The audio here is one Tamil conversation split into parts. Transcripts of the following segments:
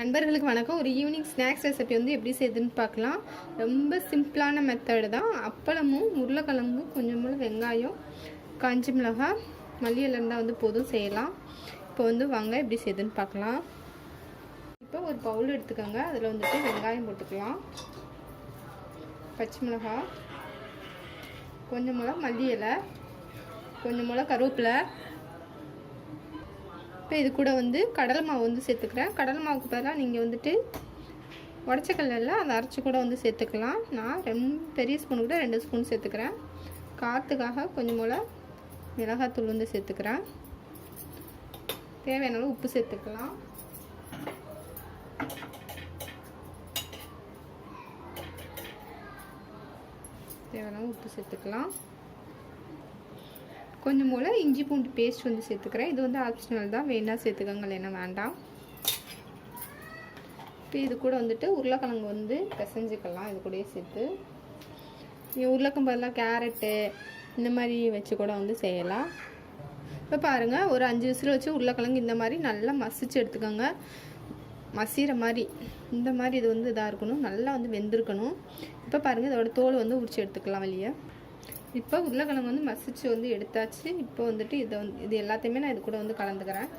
நண்பர்களுக்கு வணக்கம். ஒரு ஈவினிங் ஸ்நாக்ஸ் ரெசிபி வந்து எப்படி செய்யுதுன்னு பார்க்கலாம். ரொம்ப சிம்பிளான மெத்தடு தான். அப்பளமும் உருளைக்கிழங்கும் கொஞ்சமாக வெங்காயம் காஞ்சி மிளகாய் மல்லி இலை இருந்தால் வந்து போதும் செய்யலாம். இப்போ வந்து வாங்க எப்படி செய்யுதுன்னு பார்க்கலாம். இப்போ ஒரு பவுல் எடுத்துக்கோங்க. அதில் வந்துட்டு வெங்காயம் போட்டுக்கலாம். பச்சை மிளகாய் கொஞ்சம் மிளகா மல்லி இலை கொஞ்சம் மிளகா கருவேப்பிலை இப்போ இது கூட வந்து கடலை மாவு வந்து சேர்த்துக்கிறேன். கடலை மாவுக்கு பதிலாக நீங்கள் வந்துட்டு உடச்சக்கல்ல அதை அரைச்சி கூட வந்து சேர்த்துக்கலாம். நான் ரெண்டு பெரிய ஸ்பூன் கூட ரெண்டு ஸ்பூன் சேர்த்துக்கிறேன். காற்றுக்காக கொஞ்சம் போல் மிளகாத்தூள் வந்து சேர்த்துக்கிறேன். தேவையான அளவு உப்பு சேர்த்துக்கலாம். தேவையான உப்பு சேர்த்துக்கலாம். கொஞ்சம் போல் இஞ்சி பூண்டு பேஸ்ட் வந்து சேர்த்துக்கிறேன். இது வந்து ஆப்ஷனல் தான். வேணால் சேர்த்துக்கோங்க இல்லைன்னா வேண்டாம். இப்போ இது கூட வந்துட்டு உருளைக்கிழங்கு வந்து பிசைஞ்சிக்கலாம். இது கூடயே சேர்த்து. நீங்கள் பதிலாக கேரட்டு இந்த மாதிரி வச்சு கூட வந்து செய்யலாம். இப்போ பாருங்கள் ஒரு அஞ்சு விசில் வச்சு உருளைக்கிழங்கு இந்த மாதிரி நல்லா மசிச்சு எடுத்துக்கோங்க. மசிகிற மாதிரி. இந்த மாதிரி இது வந்து இதாக இருக்கணும். நல்லா வந்து வெந்திருக்கணும். இப்போ பாருங்கள் இதோட தோல் வந்து உரிச்சு எடுத்துக்கலாம் வெளியே. இப்போ உருளைக்கிழங்கு வந்து மசிச்சு வந்து எடுத்தாச்சு. இப்போ வந்துட்டு இதை வந்து இது எல்லாத்தையுமே நான் இது கூட வந்து கலந்துக்கிறேன்.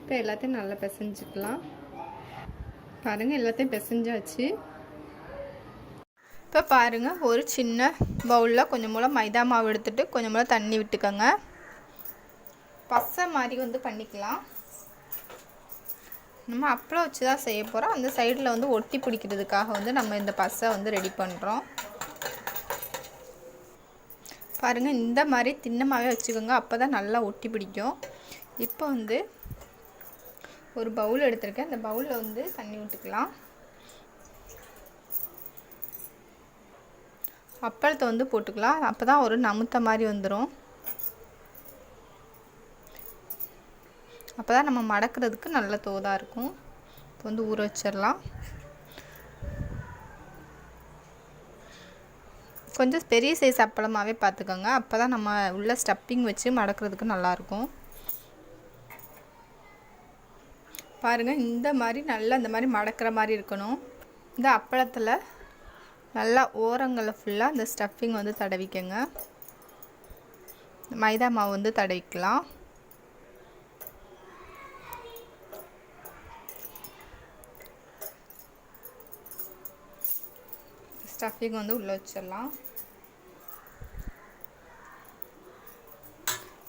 இப்போ எல்லாத்தையும் நல்லா பிசைஞ்சுக்கலாம். பாருங்கள் எல்லாத்தையும் பிசைஞ்சாச்சு. இப்போ பாருங்கள் ஒரு சின்ன பவுலில் கொஞ்சம் மூலம் மைதா மாவு எடுத்துட்டு கொஞ்சம் மூலம் தண்ணி விட்டுக்கோங்க. பசை மாதிரி வந்து பண்ணிக்கலாம். நம்ம அப்பளம் வச்சு தான் செய்ய போகிறோம் அந்த சைடில் வந்து ஒட்டி பிடிக்கிறதுக்காக வந்து நம்ம இந்த பசை வந்து ரெடி பண்ணுறோம் பாருங்கள் இந்த மாதிரி தின்னமாகவே வச்சுக்கோங்க. அப்போ தான் நல்லா ஒட்டி பிடிக்கும். இப்போ வந்து ஒரு பவுல் எடுத்திருக்கேன். அந்த பவுலில் வந்து தண்ணி விட்டுக்கலாம் அப்பளத்தை வந்து போட்டுக்கலாம். அப்போ தான் ஒரு நமுத்த மாதிரி வந்துடும் அப்போ தான் நம்ம மடக்கிறதுக்கு நல்ல தோதாக இருக்கும். இப்போ வந்து ஊற வச்சிடலாம். கொஞ்சம் பெரிய சைஸ் அப்பளமாகவே பார்த்துக்கோங்க அப்போ தான் நம்ம உள்ள ஸ்டப்பிங் வச்சு மடக்கிறதுக்கு நல்லாயிருக்கும் பாருங்கள் இந்த மாதிரி நல்லா இந்த மாதிரி மடக்கிற மாதிரி இருக்கணும். இந்த அப்பளத்தில் நல்லா ஓரங்களை ஃபுல்லாக இந்த ஸ்டஃபிங் வந்து தடவிக்கங்க. மைதா மாவு வந்து தடவிக்கலாம். ஸ்டஃபிங் வந்து உள்ளே வச்சிடலாம்.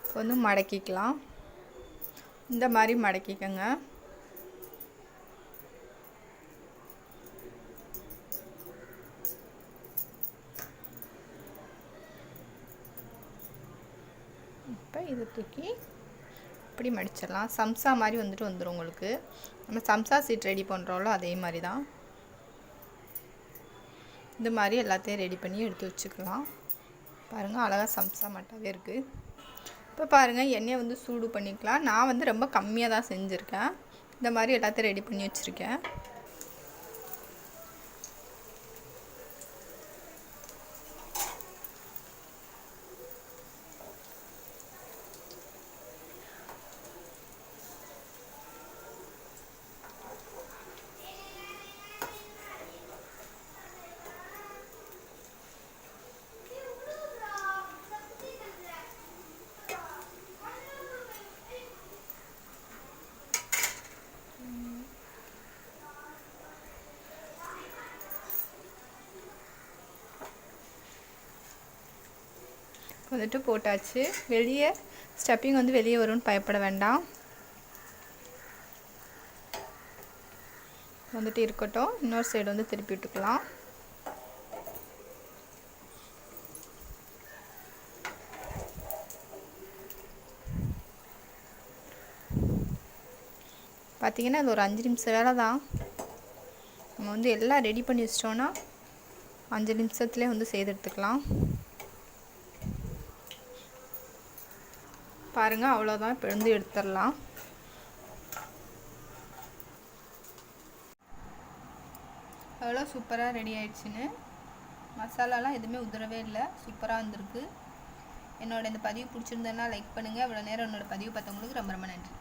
இப்போ வந்து மடக்கிக்கலாம். இந்த மாதிரி மடக்கிக்கோங்க. இப்போ இதை தூக்கி இப்படி மடிச்சிடலாம். சம்சா மாதிரி வந்துட்டு வந்துடும் உங்களுக்கு. நம்ம சம்சா சீட் ரெடி பண்ணுறோம்ல அதே மாதிரி தான். இந்த மாதிரி எல்லாத்தையும் ரெடி பண்ணி எடுத்து வச்சுக்கலாம். பாருங்கள் அழகாக சம்சா மட்டாவே இருக்குது இப்போ பாருங்கள் எண்ணெயை வந்து சூடு பண்ணிக்கலாம். நான் வந்து ரொம்ப கம்மியாக தான் செஞ்சுருக்கேன். இந்த மாதிரி எல்லாத்தையும் ரெடி பண்ணி வச்சுருக்கேன். வந்துட்டு போட்டாச்சு. வெளியே ஸ்டப்பிங் வந்து வெளியே வரும்னு பயப்பட வேண்டாம். வந்துட்டு இருக்கட்டும். இன்னொரு சைடு வந்து திருப்பி விட்டுக்கலாம். பார்த்தீங்கன்னா அது ஒரு அஞ்சு நிமிஷம் வேலை தான். நம்ம வந்து எல்லாம் ரெடி பண்ணி வச்சிட்டோன்னா அஞ்சு நிமிஷத்துலேயே வந்து செய்து எடுத்துக்கலாம். பாருங்கள் அவ்வளோதான் இப்போ வந்து எடுத்துடலாம். எவ்வளோ சூப்பராக ரெடி ஆயிடுச்சுன்னு. மசாலாலாம் எதுவுமே உதறவே இல்லை. சூப்பராக வந்திருக்கு. என்னோட இந்த பதிவு பிடிச்சிருந்ததுன்னா லைக் பண்ணுங்கள் இவ்வளோ நேரம் என்னோட பதிவு பார்த்தவங்களுக்கு ரொம்ப ரொம்ப நன்றி.